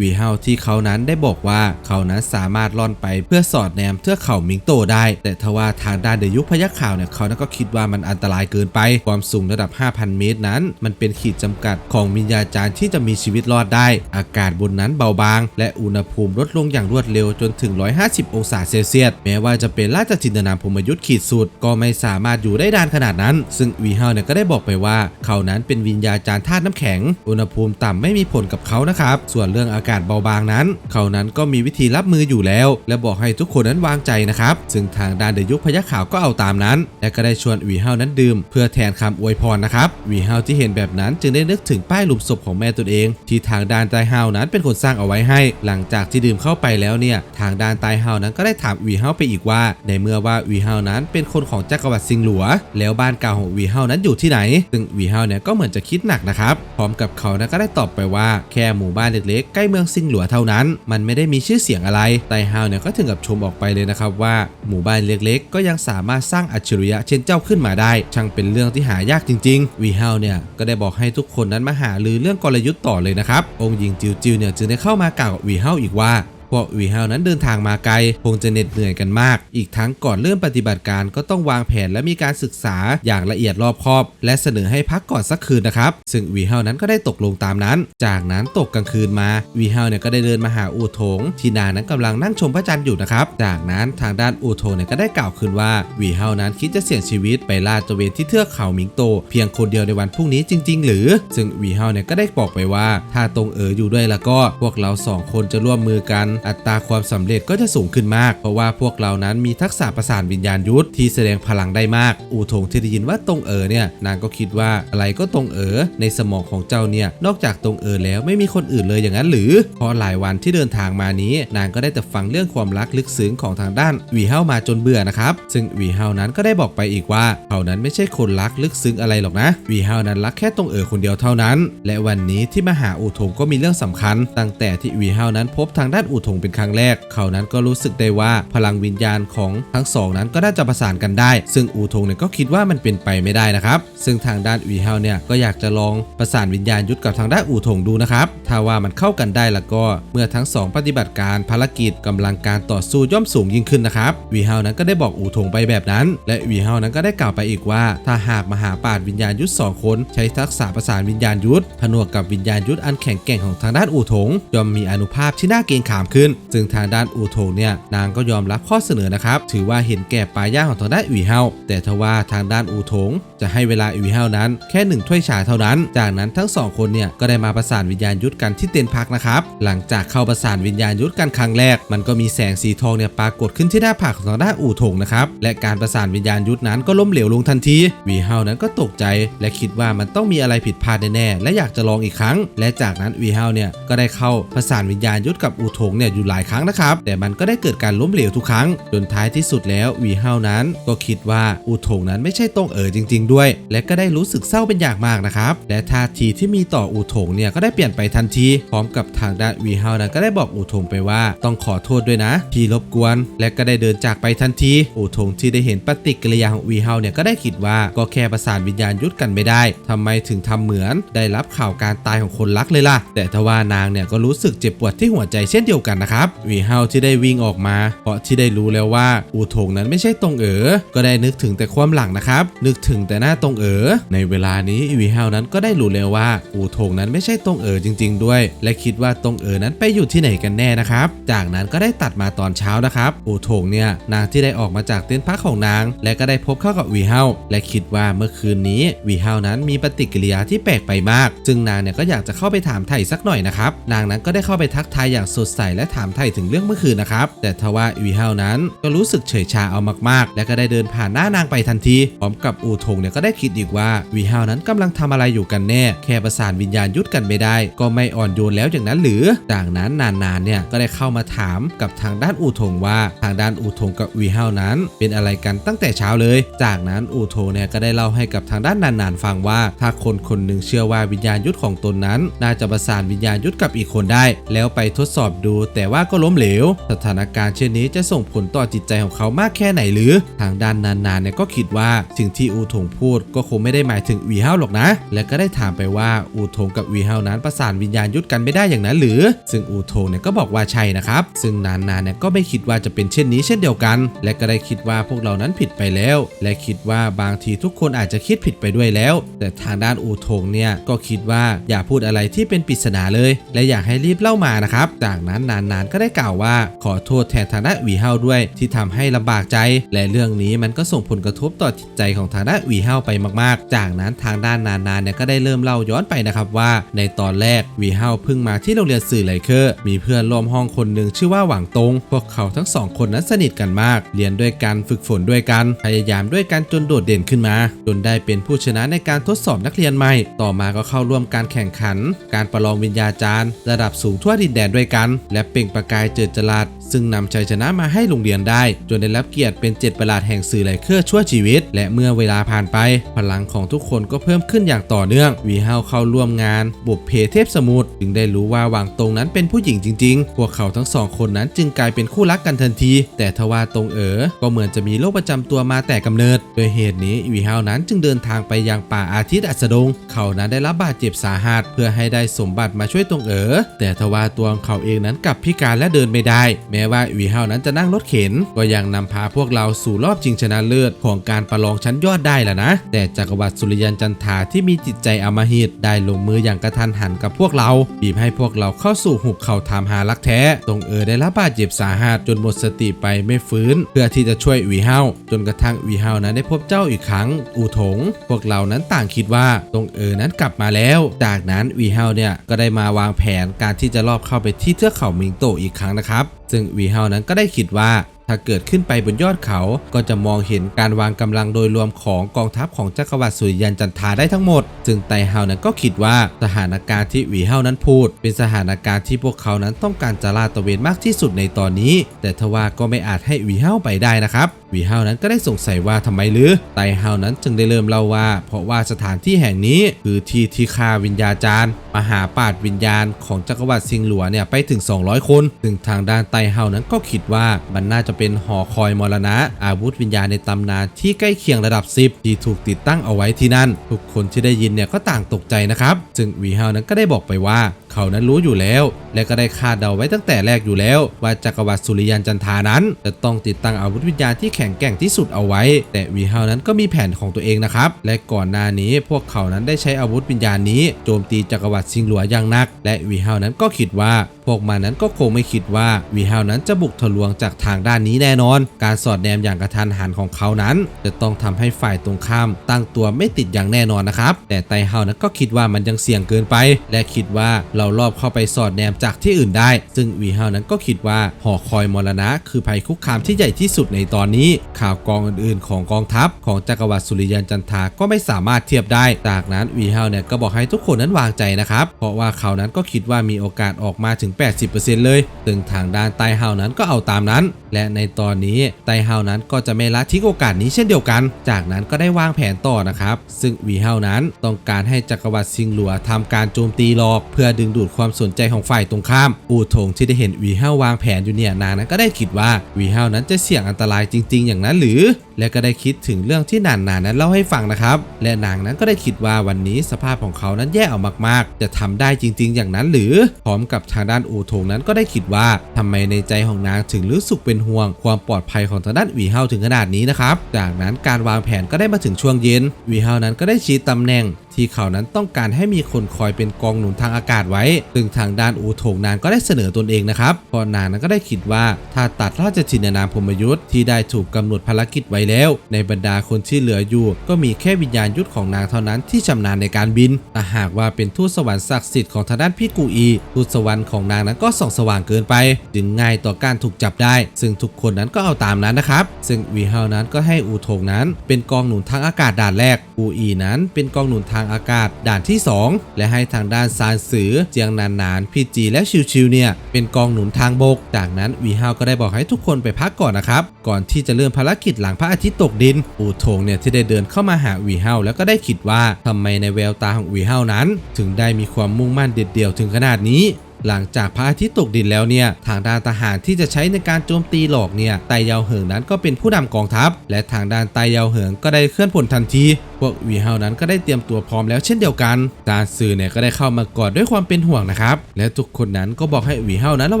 วีเฮาที่เขานั้นได้บอกว่าเขานั้นสามารถล่อนไปเพื่อสอดแนมเทือกเขามิงโตได้ แต่ทว่าทางด้านเดยุคพยัคฆ์ขาวเนี่ยเขานั้นก็คิดว่ามันอันตรายเกินไป ความสูงระดับ 5,000 เมตรนั้น มันเป็นขีดจำกัดของวิญญาจารย์ที่จะมีชีวิตรอดได้ อากาศบนนั้นเบาบาง และอุณหภูมิลดลงอย่างรวดเร็วจนถึง 150 องศาเซลเซียส แม้ว่าจะเป็นราชจินตนาพมยุทธ์ขีดสุดก็ไม่สามารถอยู่ได้นานขนาดนั้น ซึ่งวีเฮาเนี่ยก็ได้บอกไปว่า เขานั้นเป็นวิญญาจารย์ธาตุน้ำแข็ง อุณหภูมิต่ำไม่มีผลกับเขานะครับ ส่วนเรื่องอาากาศเบาบางนั้น เขานั้นก็มีวิธีรับมืออยู่แล้ว และบอกให้ทุกคนนั้นวางใจนะครับ ซึ่งทางด้านเดยุคพยัคฆ์ขาวก็เอาตามนั้น และก็ได้ชวนวีเฮานั้นดื่ม เพื่อแทนคำอวยพรนะครับวีเฮาที่เห็นแบบนั้นจึงได้นึกถึงป้ายหลุมศพของแม่ตนเอง ที่ทางด้านใต้เฮานั้นเป็นคนสร้างเอาไว้ให้ หลังจากที่ดื่มเข้าไปแล้วเนี่ยทางด้านใต้เฮานั้นก็ได้ถามวีเฮาไปอีกว่า ในเมื่อว่าวีเฮานั้นเป็นคนของจักรวรรดิซิงหลัว แล้วบ้านเก่าของวีเฮานั้นอยู่ที่ไหน ซึ่งวีเฮาเนี่ยก็เหมือนจะคิดหนักนะครับพร้อมกับเขานะก็ได้ตอบไปว่าแค่หมู่บ้านเล็กๆใกล้เมืองซิงหลัวเท่านั้น มันไม่ได้มีชื่อเสียงอะไร ไต้เฮาเนี่ยก็ถึงกับชมออกไปเลยนะครับว่า หมู่บ้านเล็กๆ ก็ยังสามารถสร้างอัจฉริยะเช่นเจ้าขึ้นมาได้ ช่างเป็นเรื่องที่หายากจริงๆ วีเฮาเนี่ยก็ได้บอกให้ทุกคนนั้นมาหาลือเรื่องกลยุทธ์ต่อเลยนะครับ องค์หญิงจิวจิวเนี่ยจึงได้เข้ามากล่าวกับวีเฮาอีกว่า พวกวีเฮานั้นเดินทางมาไกล คงจะเหน็ดเหนื่อยกันมาก อีกทั้งก่อนเริ่มปฏิบัติการก็ต้องวางแผนและมีการศึกษาอย่างละเอียดรอบคอบ และเสนอให้พักก่อนสักคืนนะครับ ซึ่งวีเฮานั้นก็ได้ตกลงตามนั้น จากนั้นตกกลางคืนมาวีเฮาเนี่ยก็ได้เดินมาหาอูโถง ที่นานั้นกำลังนั่งชมพระจันทร์อยู่นะครับ จากนั้นทางด้านอูโถงเนี่ยก็ได้กล่าวขึ้นว่าวีเฮานั้นคิดจะเสี่ยงชีวิตไปลาดตระเวนที่เทือกเขาหมิงโต เพียงคนเดียวในวันพรุ่งนี้จริง ๆ หรือ ซึ่งวีเฮาเนี่ยก็ได้บอกไปว่า ถ้าตรงเอ๋ออยู่ด้วยแล้วก็พวกเราสองคนจะร่วมมือกันอัตราความสำเร็จก็จะสูงขึ้นมาก เพราะว่าพวกเรานั้นมีทักษะประสานวิญญาณยุทธที่แสดงพลังได้มาก อูทงที่ได้ยินว่าตรงเอ๋อเนี่ยนางก็คิดว่าอะไรก็ตรงเอ๋อในสมองของเจ้าเนี่ยนอกจากตรงเอ๋อแล้วไม่มีคนอื่นเลยอย่างนั้นหรือเพราะหลายวันที่เดินทางมานี้ นางก็ได้แต่ฟังเรื่องความรักลึกซึ้งของทางด้านวีเฮามาจนเบื่อนะครับซึ่งวีเฮานั้นก็ได้บอกไปอีกว่าเขานั้นไม่ใช่คนรักลึกซึ้งอะไรหรอกนะวีเฮานั้นรักแค่ตรงเอ๋อคนเดียวเท่านั้น และวันนี้ที่มาหาอูทงก็มีเรื่องสำคัญ ตั้งแต่ที่วีเฮานั้นพบทางด้านอูทงเป็นครั้งแรก เขานั้นก็รู้สึกได้ว่าพลังวิญญาณของทั้งสองนั้นก็น่าจะประสานกันได้ ซึ่งอูทงเนี่ยก็คิดว่ามันเป็นไปไม่ได้นะครับ ซึ่งทางด้านหวีเฮาเนี่ยก็อยากจะลองประสานวิญญาณยุทธกับทางด้านอูทงดูนะครับถ้าว่ามันเข้ากันได้แล้วก็เมื่อทั้งสองปฏิบัติการภารกิจกำลังการต่อสู้ย่อมสูงยิ่งขึ้นนะครับวีเฮานั้นก็ได้บอกอูทงไปแบบนั้น และวีเฮานั้นก็ได้กล่าวไปอีกว่า ถ้าหากมหาปราชญ์วิญญาณยุทธสองคน ใช้ทักษะประสานวิญญาณยุทธผนวกกับวิญญาณยุทธอันแข็งแกร่งของทางด้านอูทงย่อมมีอนุภาพที่น่าเกรงขามขึ้น ซึ่งทางด้านอูทงเนี่ยนางก็ยอมรับข้อเสนอนะครับ ถือว่าเห็นแก่ปลายย่างของทางด้านอีเฮาแต่ทว่าทางด้านอูทงจะให้เวลาอีเฮานั้น แค่หนึ่งถ้วยชาเท่านั้น จากนั้นทั้งสองคนเนี่ยก็ได้มาประสานวิญญาณยุทธกันที่เต็นท์พักนะครับ หลังจากเข้าประสานวิญญาณยุทธกันครั้งแรก มันก็มีแสงสีทองเนี่ยปรากฏขึ้นที่หน้าผากของทางด้านอูทงนะครับ และการประสานวิญญาณยุทธนั้นก็ล้มเหลวลงทันทีวีเฮานั้นก็ตกใจ และคิดว่ามันต้องมีอะไรผิดพลาดแน่ๆและอยากจะลองอีกครั้ง และจากนั้นวีเฮาเนี่ยก็ได้เข้าประสานวิญญาณยุทธกับอูทงเนี่ยอยู่หลายครั้งนะครับ แต่มันก็ได้เกิดการล้มเหลวทุกครั้ง จนท้ายที่สุดแล้ววีเฮานั้น ก็คิดว่าอูทงนั้นไม่ใช่ตรงเอ๋อจริง ๆ ด้วย และก็ได้รู้สึกเศร้าเป็นอย่างมากนะครับ และท่าทีที่มีต่ออูทงเนี่ยก็ได้เปลี่ยนไปทันที พร้อมกับทางด้านวีเฮานั้นก็ได้บอกอูทงไปว่าต้องขอโทษด้วยนะ ที่รบกวน และก็ได้เดินจากไปทันที อูทงที่ได้เห็นปฏิกิริยาของวีเฮาเนี่ยก็ได้คิดว่าก็แค่ประสานวิญญาณยุทธกันไม่ได้ทำไมถึงทำเหมือน ได้รับข่าวการตายของคนรักเลยล่ะ แต่ทว่านางเนี่ยก็รู้สึกเจ็บปวดที่หัวใจเช่นเดียวกันนะครับวีเฮาที่ได้วิ่งออกมา เพราะที่ได้รู้แล้วว่า อูทงนั้นไม่ใช่ตรงเอ๋อก็ได้นึกถึงแต่ความหลังนะครับ นึกถึงแต่หน้าตรงเอ๋อในเวลานี้วีเฮานั้นก็ได้รู้แล้วว่า อูทงนั้นไม่ใช่ตรงเอ๋อจริง ๆ ด้วย และคิดว่าตรงเอ๋อนั้นไปอยู่ที่ไหนกันแน่นะครับ จากนั้นก็ได้ตัดมาตอนเช้านะครับ อูทงเนี่ยนางที่ได้ออกมาจากเต็นท์พักของนาง และก็ได้พบเข้ากับวีเฮาและคิดว่าเมื่อคืนนี้วีเฮานั้นมีปฏิกิริยาที่แปลกไปมาก ซึ่งนางเนี่ยก็อยากจะเข้าไปถามไถ่สักหน่อยนะครับนางนั้นก็ได้เข้าไปทักทายอย่างสดใสและถามไถ่ถึงเรื่องเมื่อคืนนะครับ แต่ทว่าวีเฮานั้นก็รู้สึกเฉยชาเอามากๆ และก็ได้เดินผ่านหน้านางไปทันทีพร้อมกับอูทงเนี่ยก็ได้คิดอีกว่าวีเฮานั้นกำลังทำอะไรอยู่กันแน่ แค่ประสานวิญญาณยุทธกันไม่ได้ ก็ไม่อ่อนโยนแล้วอย่างนั้นหรือจากนั้นนานๆเนี่ยก็ได้เข้ามาถามกับทางด้านอูทงว่าทางด้านอูทงกับวีเฮานั้น เป็นอะไรกันตั้งแต่เช้าเลย จากนั้นอูทงเนี่ยก็ได้เล่าให้กับทางด้านนานๆฟังว่า ถ้าคนคนหนึ่งเชื่อว่าวิญญาณยุทธของตนนั้น น่าจะประสานวิญญาณยุทธกับอีกคนได้ แล้วไปทดสอบดูแต่ว่าก็ล้มเหลว สถานการณ์เช่นนี้จะส่งผลต่อจิตใจของเขามากแค่ไหนหรือ ทางด้านนานๆเนี่ยก็คิดว่าสิ่งที่อูทงพูดก็คงไม่ได้หมายถึงวีเฮาหรอกนะ และก็ได้ถามไปว่าอูทงกับวีเฮานั้นประสานวิญญาณยุทธกันไม่ได้อย่างนั้นหรือ ซึ่งอูทงเนี่ยก็บอกว่าใช่นะครับ ซึ่งนานๆเนี่ยก็ไม่คิดว่าจะเป็นเช่นนี้เช่นเดียวกัน และก็ได้คิดว่าพวกเรานั้นผิดไปแล้ว และคิดว่าบางทีทุกคนอาจจะคิดผิดไปด้วยแล้ว แต่ทางด้านอูทงเนี่ยก็คิดว่าอย่าพูดอะไรที่เป็นปริศนาเลย และอยากให้รีบเล่ามานะครับ จากนั้นนนานก็ได้กล่าวว่า ขอโทษแทนทางด้านหวีเฮาด้วย ที่ทำให้ลำบากใจ และเรื่องนี้มันก็ส่งผลกระทบต่อจิตใจของทางด้านหวีเฮาไปมากๆ จากนั้นทางด้านนานานเนี่ยก็ได้เริ่มเล่าย้อนไปนะครับว่า ในตอนแรกหวีเฮาเพิ่งมาที่โรงเรียนสื่อไลเคอร์มีเพื่อนร่วมห้องคนหนึ่งชื่อว่าหวังตง พวกเขาทั้งสองคนนั้นสนิทกันมาก เรียนด้วยกันฝึกฝนด้วยกันพยายามด้วยกันจนโดดเด่นขึ้นมา จนได้เป็นผู้ชนะในการทดสอบนักเรียนใหม่ ต่อมาก็เข้าร่วมการแข่งขัน การประลองวิญญาจารย์ ระดับสูงทั่วดินแดนด้วยกัน และเปล่งประกายเจิดจรัสซึ่งนำชัยชนะมาให้โรงเรียนได้ จนได้รับเกียรติเป็นเจ็ดประหลาดแห่งสื่อไหลเครือชั่วชีวิต และเมื่อเวลาผ่านไป พลังของทุกคนก็เพิ่มขึ้นอย่างต่อเนื่องวีเฮาเข้าร่วมงานบุพเพเทพสมุทรจึงได้รู้ว่าวางตรงนั้นเป็นผู้หญิงจริง ๆ พวกเขาทั้งสองคนนั้นจึงกลายเป็นคู่รักกันทันที แต่ทว่าตรงเอ๋อก็เหมือนจะมีโรคประจำตัวมาแต่กำเนิด โดยเหตุนี้วีเฮานั้นจึงเดินทางไปยังป่าอาทิตย์อัสดง เขานั้นได้รับบาดเจ็บสาหัส เพื่อให้ได้สมบัติมาช่วยตรงเอ๋อแต่ทว่าตัวของเขาเองนั้นกลับพิการและเดินไม่ได้ แม้ว่าวีเฮานั้นจะนั่งรถเข็น ก็ยังนำพาพวกเราสู่รอบชิงชนะเลิศของการประลองชั้นยอดได้แล้วนะ แต่จักรวรรดิสุริยันจันทาที่มีจิตใจอมหิตได้ลงมืออย่างกระทันหันกับพวกเรา บีบให้พวกเราเข้าสู่หุบเขาถามหารักแท้ตรงเออได้รับบาดเจ็บสาหัสจนหมดสติไปไม่ฟื้น เพื่อที่จะช่วยวีเฮาจนกระทั่งวีเฮานั้นได้พบเจ้าอีกครั้ง อูถง พวกเรานั้นต่างคิดว่าตรงเออนั้นกลับมาแล้ว จากนั้นวีเฮาเนี่ยก็ได้มาวางแผนการที่จะลอบเข้าไปที่เทือกเขามิงโตอีกครั้งนะครับ ซึ่งวีเฮานั้นก็ได้คิดว่าถ้าเกิดขึ้นไปบนยอดเขาก็จะมองเห็นการวางกำลังโดยรวมของกองทัพของจักรวรรดิสุริยันจันทาได้ทั้งหมด ซึ่งไตเฮานั้นก็คิดว่าสถานการณ์ที่หวีเฮานั้นพูด เป็นสถานการณ์ที่พวกเขานั้นต้องการจะลาดตระเวนมากที่สุดในตอนนี้ แต่ทว่าก็ไม่อาจให้หวีเฮาไปได้นะครับวีเฮานั้นก็ได้สงสัยว่าทำไมหรือไตเฮานั้นจึงได้เริ่มเล่าว่า เพราะว่าสถานที่แห่งนี้คือที่ที่ฆ่าวิญญาจารย์ มหาปาดวิญญาณของจักรวรรดิซิงหลัวเนี่ยไปถึง 200 คนซึ่งทางด้านไตเฮานั้นก็คิดว่ามันน่าจะเป็นหอคอยมรณะ อาวุธวิญญาณในตำนานที่ใกล้เคียงระดับ 10 ที่ถูกติดตั้งเอาไว้ที่นั่น ทุกคนที่ได้ยินเนี่ยก็ต่างตกใจนะครับ ซึ่งวีเฮานั้นก็ได้บอกไปว่า เขานั้นรู้อยู่แล้ว และก็ได้คาดเดาไว้ตั้งแต่แรกอยู่แล้ว ว่าจักรวรรดิสุริยันจันทานั้น จะต้องติดตั้งอาวุธวิญญาณที่แข็งแกร่งที่สุดเอาไว้ แต่วีเฮานั้นก็มีแผนของตัวเองนะครับ และก่อนหน้านี้พวกเขานั้นได้ใช้อาวุธวิญญาณนี้โจมตีจักรวรรดิซิงหลัวอย่างหนัก และวีเฮานั้นก็คิดว่าพวกมันนั้นก็คงไม่คิดว่าวีเฮานั้นจะบุกทะลวงจากทางด้านนี้แน่นอน การสอดแนมอย่างกระทันหันของเขานั้น จะต้องทำให้ฝ่ายตรงข้ามตั้งตัวไม่ติดอย่างแน่นอนนะครับ แต่ไตเฮานั้นก็คิดว่ามันยังเสี่ยงเกินไป และคิดว่าเรารอบเข้าไปสอดแนมจากที่อื่นได้ ซึ่งวีเฮานั้นก็คิดว่าหอคอยมรณะ คือภัยคุกคามที่ใหญ่ที่สุดในตอนนี้ ข่าวกองอื่นๆ ของกองทัพ ของจักรวรรดิสุริยันจันทาก็ไม่สามารถเทียบได้ จากนั้นวีเฮาเนี่ยก็บอกให้ทุกคนนั้นวางใจนะครับ เพราะว่าเขานั้นก็คิดว่ามีโอกาสออกมาถึง80%เลยซึ่งทางด้านไตเฮานั้นก็เอาตามนั้น และในตอนนี้ไตเฮานั้นก็จะไม่ละทิ้งโอกาสนี้เช่นเดียวกัน จากนั้นก็ได้วางแผนต่อนะครับ ซึ่งวีเฮานั้นต้องการให้จักรวรรดิซิงหลัวทำการโจมตีหลอก เพื่อดึงดูดความสนใจของฝ่ายตรงข้าม อูทงที่ได้เห็นวีเฮาวางแผนอยู่เนี่ยนางนั้นก็ได้คิดว่าวีเฮานั้นจะเสี่ยงอันตรายจริง ๆ อย่างนั้นหรือ และก็ได้คิดถึงเรื่องที่นานๆนั้นเล่าให้ฟังนะครับ และนางนั้นก็ได้คิดว่าวันนี้สภาพของเขานั้นแย่เอามากๆ จะทำได้จริง ๆ อย่างนั้นหรือ พร้อมกับทางด้านอูทงนั้นก็ได้คิดว่าทำไมในใจของนางถึงรู้สึกเป็นห่วงความปลอดภัยของทางด้านวีเฮาถึงขนาดนี้นะครับ จากนั้นการวางแผนก็ได้มาถึงช่วงเย็นวีเฮานั้นก็ได้ชี้ตำแหน่ง ที่เขานั้นต้องการให้มีคนคอยเป็นกองหนุนทางอากาศไว้ ซึ่งทางด้านอูโถงนางก็ได้เสนอตนเองนะครับพราะนางนั้นก็ได้คิดว่าถ้าตัดราชชินานามพมยุทธ์ที่ได้ถูกกำหนดภารกิจไว้แล้ว ในบรรดาคนที่เหลืออยู่ ก็มีแค่วิญญาณยุทธของนางเท่านั้นที่ชำนาญในการบินแต่หากว่าเป็นทูตสวรรค์ศักดิ์สิทธิ์ของทางด้านพี่กูอีทูตสวรรค์ของนางนั้นก็ส่องสว่างเกินไป จึงง่ายต่อการถูกจับได้ ซึ่งทุกคนนั้นก็เอาตามนั้นนะครับ ซึ่งวีเฮานั้นก็ให้อูโถงนั้น เป็นกองหนุนทางอากาศด่านแรกกูอีนั้นเป็นกองหนุนทางอากาศด่านที่ 2 และให้ทางด้านซานสือเจียงนานนานพีจีและชิวชิวเนี่ยเป็นกองหนุนทางบก จากนั้นวีเฮาก็ได้บอกให้ทุกคนไปพักก่อนนะครับ ก่อนที่จะเริ่มภารกิจหลังพระอาทิตย์ตกดิน อูทงเนี่ยที่ได้เดินเข้ามาหาวีเฮาแล้วก็ได้คิดว่าทำไมในแววตาของวีเฮานั้น ถึงได้มีความมุ่งมั่นเด็ดเดี่ยวถึงขนาดนี้ หลังจากพระอาทิตย์ตกดินแล้วเนี่ยทางด้านทหารที่จะใช้ในการโจมตีหลอกเนี่ยไตเยาเหิงนั้นก็เป็นผู้นำกองทัพ และทางด้านไตเยาเหิงก็ได้เคลื่อนพลทันทีพวกวีเฮานั้นก็ได้เตรียมตัวพร้อมแล้วเช่นเดียวกันจานซือเนี่ยก็ได้เข้ามากอดด้วยความเป็นห่วงนะครับและทุกคนนั้นก็บอกให้วีเฮานั้นระ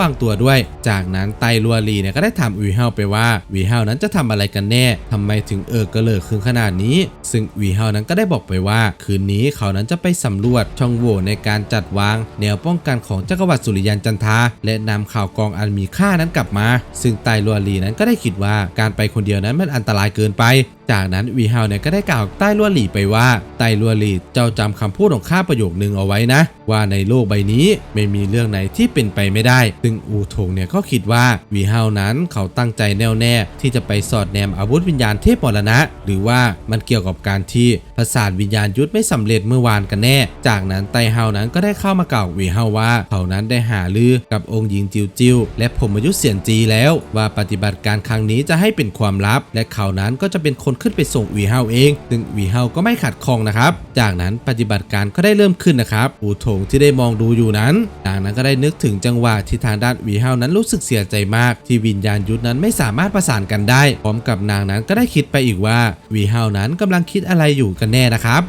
วังตัวด้วย จากนั้นไตลัวลีเนี่ยก็ได้ถามวีเฮาไปว่าวีเฮานั้นจะทำอะไรกันแน่ทำไมถึงเออกระเลิกคืนขนาดนี้ ซึ่งวีเฮานั้นก็ได้บอกไปว่า คืนนี้เขานั้นจะไปสำรวจช่องโหว่ในการจัดวาง แนวป้องกันของจักรวรรดิสุริยันจันทาและนำข่าวกองอันมีค่านั้นกลับมา ซึ่งไตลัวลีนั้นก็ได้คิดว่าการไปคนเดียวนั้นมันอันตรายเกินไปจากนั้นวีเฮาเนี่ยก็ได้กล่าวกับไต้ลัวหลีไปว่าไต้ลัวหลีเจ้าจำคำพูดของข้าประโยคนึงเอาไว้นะ ว่าในโลกใบนี้ไม่มีเรื่องไหนที่เป็นไปไม่ได้ ซึ่งอูทงเนี่ยก็คิดว่าวีเฮานั้นเขาตั้งใจแน่วแน่ที่จะไปสอดแนมอาวุธวิญญาณเทพมรณะ หรือว่ามันเกี่ยวกับการที่ประสาทวิญญาณยุทธไม่สำเร็จเมื่อวานกันแน่ จากนั้นไต้เฮานั้นก็ได้เข้ามากล่าววีเฮาว่าเขานั้นได้หาลือกับองค์หญิงจิวจิวและผมอายุเสียนจีแล้ว ว่าปฏิบัติการครั้งนี้จะให้เป็นความลับ และเขานั้นก็จะเป็นคนขึ้นไปส่งวีเฮาเอง ซึ่งวีเฮาก็ไม่ขัดข้องนะครับ จากนั้นปฏิบัติการก็ได้เริ่มขึ้นนะครับอูทงที่ได้มองดูอยู่นั้นจากนั้นก็ได้นึกถึงจังหวะที่ทางด้านวีเฮานั้นรู้สึกเสียใจมาก ที่วิญญาณยุทธนั้นไม่สามารถประสานกันได้ พร้อมกับนางนั้นก็ได้คิดไปอีกว่าวีเฮานั้นกำลังคิดอะไรอยู่กันแน่นะครับ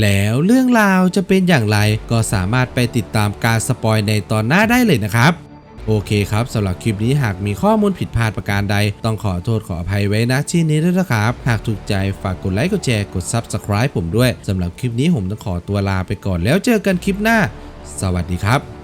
แล้วเรื่องราวจะเป็นอย่างไรก็สามารถไปติดตามการสปอยในตอนหน้าได้เลยนะครับ โอเคครับสำหรับคลิปนี้หากมีข้อมูลผิดพลาดประการใด ต้องขอโทษขออภัยไว้นะที่นี้ด้วยนะครับ หากถูกใจฝากกดไลค์กดแชร์กด Subscribe ผมด้วยสำหรับคลิปนี้ผมต้องขอตัวลาไปก่อนแล้วเจอกันคลิปหน้า สวัสดีครับ